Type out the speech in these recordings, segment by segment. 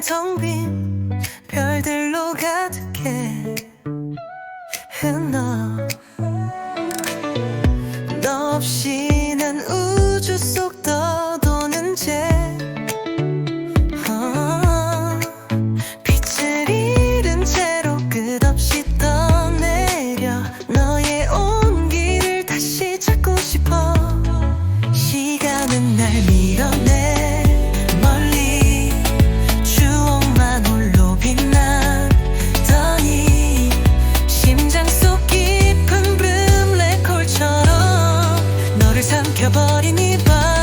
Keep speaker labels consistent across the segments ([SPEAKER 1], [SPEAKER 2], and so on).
[SPEAKER 1] 세상 텅 빈 별들로 가득해. 흘러 삼켜버린 이밤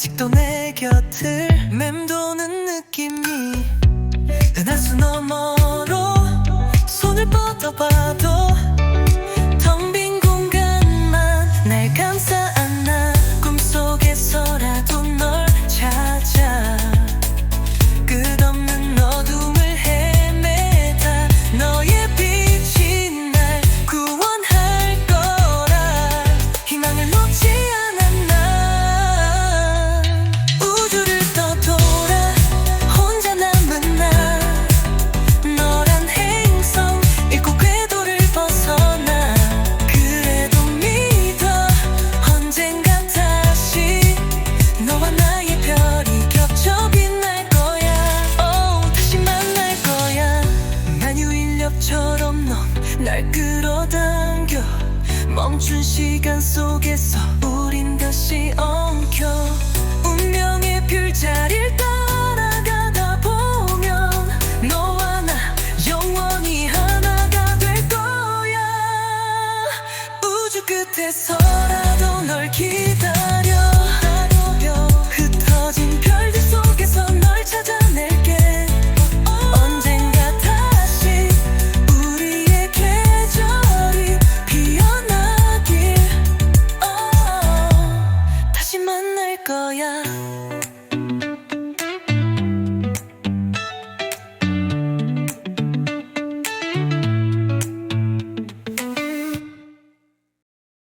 [SPEAKER 1] 아직도 내 곁을 맴도는 느낌이 은하수 너머로 손을 뻗어봐도 끌어당겨. 멈춘 시간 속에서 우린 다시 엉켜. 운명의 별자리를 따라가다 보면 너와 나 영원히 하나가 될 거야. 우주 끝에서 Thank you.